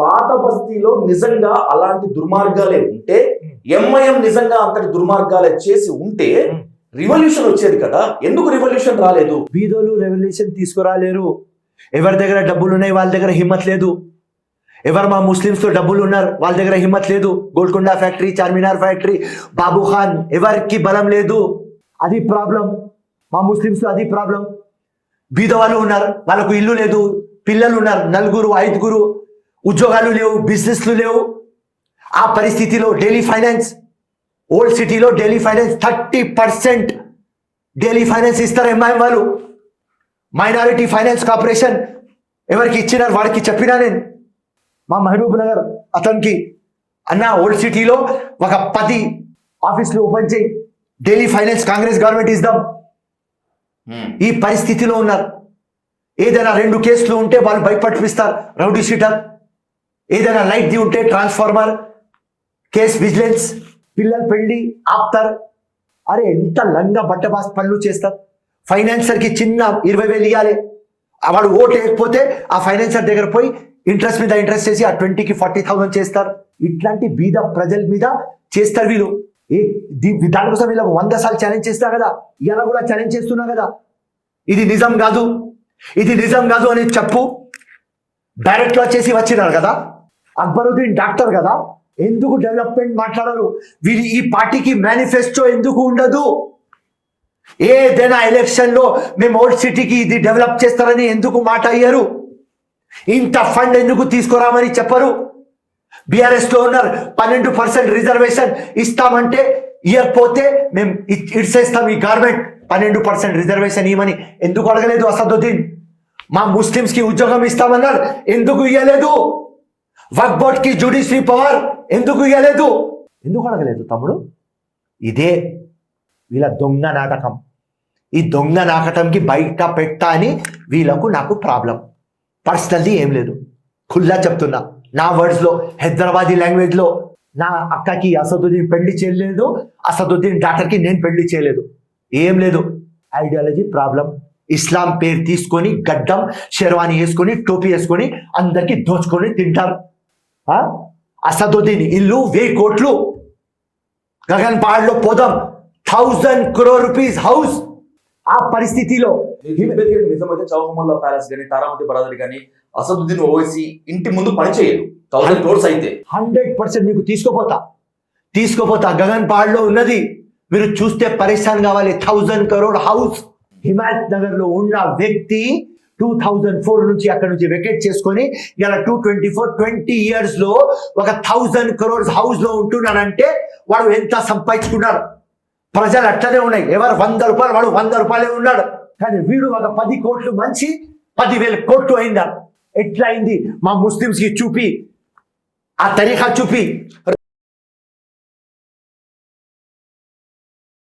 పాత బస్తీలో నిజంగా అలాంటి దుర్మార్గాలే ఉంటే ఎంఐఎం నిజంగా అంతటి దుర్మార్గాలే చేసి ఉంటే రివల్యూషన్ వచ్చేది కదా. ఎందుకు రివల్యూషన్ రాలేదు? బీదోలు రెవల్యూషన్ తీసుకురాలేరు. ఎవరి దగ్గర డబ్బులు ఉన్నాయి వాళ్ళ దగ్గర హిమ్మత్ లేదు. ఎవరు మా ముస్లిమ్స్తో డబ్బులు ఉన్నారు వాళ్ళ దగ్గర హిమ్మత్ లేదు. గోల్కొండ ఫ్యాక్టరీ చార్మినార్ ఫ్యాక్టరీ బాబు ఖాన్ ఎవరికి బలం లేదు. అది ప్రాబ్లం. మా ముస్లిమ్స్ అది ప్రాబ్లం. బీద వాళ్ళు ఉన్నారు వాళ్ళకు ఇల్లు లేదు. పిల్లలు ఉన్నారు నలుగురు ఐదుగురు. ఉద్యోగాలు లేవు బిజినెస్లు లేవు. ఆ పరిస్థితిలో ఢిల్లీ ఫైనాన్స్ ఓల్డ్ సిటీలో Delhi finance thirty percent Delhi finance ఇస్తారు ఎంఐఎం వాళ్ళు? మైనారిటీ ఫైనాన్స్ కార్పొరేషన్ ఎవరికి ఇచ్చినారు వాడికి చెప్పినా నేను. మా మహబూబ్ నగర్ అతనికి అన్న ఓల్డ్ సిటీలో ఒక పది ఆఫీసులు ఓపెన్ చేయి. ఢిల్లీ ఫైనాన్స్ కాంగ్రెస్ గవర్నమెంట్ ఇద్దాం. ఈ పరిస్థితిలో ఉన్నారు. ఏదైనా రెండు కేసులు ఉంటే వాళ్ళు భయపట్టిస్తారు రౌడీ షీటర్. ఏదైనా లైట్ ది ఉంటే ట్రాన్స్ఫార్మర్ కేస్ విజిలెన్స్ పిల్లల పెళ్ళి ఆపుతారు. అరే ఎంత లంగా బట్టబాస్ పనులు చేస్తారు? ఫైనాన్సర్కి చిన్న ఇరవై వేలు ఇవ్వాలి ఆ వాడు ఓటు వేయకపోతే ఆ ఫైనాన్సర్ దగ్గర పోయి ఇంట్రెస్ట్ మీద ఇంట్రెస్ట్ చేసి ఆ ట్వంటీకి ఫార్టీ థౌసండ్ చేస్తారు. ఇట్లాంటి బీద ప్రజల మీద చేస్తారు వీళ్ళు. ఏ దానికోసం వీళ్ళకి వంద సార్లు ఛాలెంజ్ చేస్తా కదా ఇలా కూడా ఛాలెంజ్ చేస్తున్నా కదా. ఇది నిజం కాదు. ఇది నిజం కాదు అని చెప్పు. డైరెక్ట్ చేసి వచ్చినారు కదా. అక్బరుద్దీన్ డాక్టర్ కదా? ఎందుకు డెవలప్మెంట్ మాట్లాడరు? వీరి ఈ పార్టీకి మేనిఫెస్టో ఎందుకు ఉండదు? ఏదైనా ఎలక్షన్లో మేము ఓల్డ్ సిటీకి ఇది డెవలప్ చేస్తారని ఎందుకు మాట అయ్యారు? ఇంత ఫండ్ ఎందుకు తీసుకురామని చెప్పరు? బీఆర్ఎస్లో ఉన్నారు పన్నెండు పర్సెంట్ రిజర్వేషన్ ఇస్తామంటే ఇవ్వకపోతే మేము ఇడ్సేస్తాం ఈ గవర్నమెంట్. పన్నెండు పర్సెంట్ రిజర్వేషన్ ఇవ్వమని ఎందుకు అడగలేదు అసదుద్దీన్? మా ముస్లిమ్స్కి ఉద్యోగం ఇస్తామన్నారు. ఎందుకు ఇవ్వలేదు వక్ బోర్డ్కి జ్యుడిషియరీ పవర్ ఎందుకు ఇవ్వలేదు ఎందుకు అడగలేదు తమ్ముడు? ఇదే వీళ్ళ దొంగ నాటకం. ఈ దొంగ నాటకంకి బయట పెట్టా అని వీళ్ళకు నాకు ప్రాబ్లం. పర్సనల్లీ ఏం లేదు. ఖుల్లా చెప్తున్నా. నా వర్డ్స్లో హైదరాబాదీ లాంగ్వేజ్లో నా అక్కకి అసదుద్దీన్ పెళ్ళి చేయలేదు. అసదుద్దీన్ డాక్టర్కి నేను పెళ్ళి చేయలేదు. ఏం లేదు. Ideology problem. ఇస్లాం పేరు తీసుకొని గడ్డం షెర్వాణి వేసుకొని టోపీ వేసుకొని అందరికీ దోచుకొని తింటారు. అసదుద్దీన్ ఇల్లు వెయ్యి కోట్లు. గగన్ పహాడ్లో పోదాం. Thousand crore rupees house. ఆ పరిస్థితిలో నిజమైతే చౌకమల్లా ప్యాలెస్ కానీ తారామతి బరాదరి కానీ అసదుద్దీన్ ఓవైసీ ఇంటి ముందు పని చేయదు థౌసండ్ క్రోర్స్ అయితే. హండ్రెడ్ పర్సెంట్ మీకు తీసుకోపోతా. తీసుకోపోతా. గగన్ పహాడ్లో ఉన్నది. మీరు చూస్తే పరేషాన్ కావాలి. Thousand crore house. హిమాయత్ నగర్లో ఉన్న వ్యక్తి టూ థౌజండ్ ఫోర్ నుంచి అక్కడ నుంచి వెకేట్ చేసుకొని ఇలా టూ ట్వంటీ ఫోర్ ట్వంటీ ఇయర్స్లో ఒక థౌజండ్ క్రోర్స్ హౌస్లో ఉంటున్నాడంటే వాడు ఎంత సంపాదించుకున్నాడు ప్రజలు అట్లనే ఉన్నాయి. ఎవరు వంద రూపాయలు వాడు వంద రూపాయలే ఉన్నాడు. కానీ వీడు ఒక పది కోట్లు మంచి పదివేల కోట్లు అయిందా? ఎట్లా అయింది? మా ముస్లిమ్స్కి చూపి ఆ తరీఖా చూపి.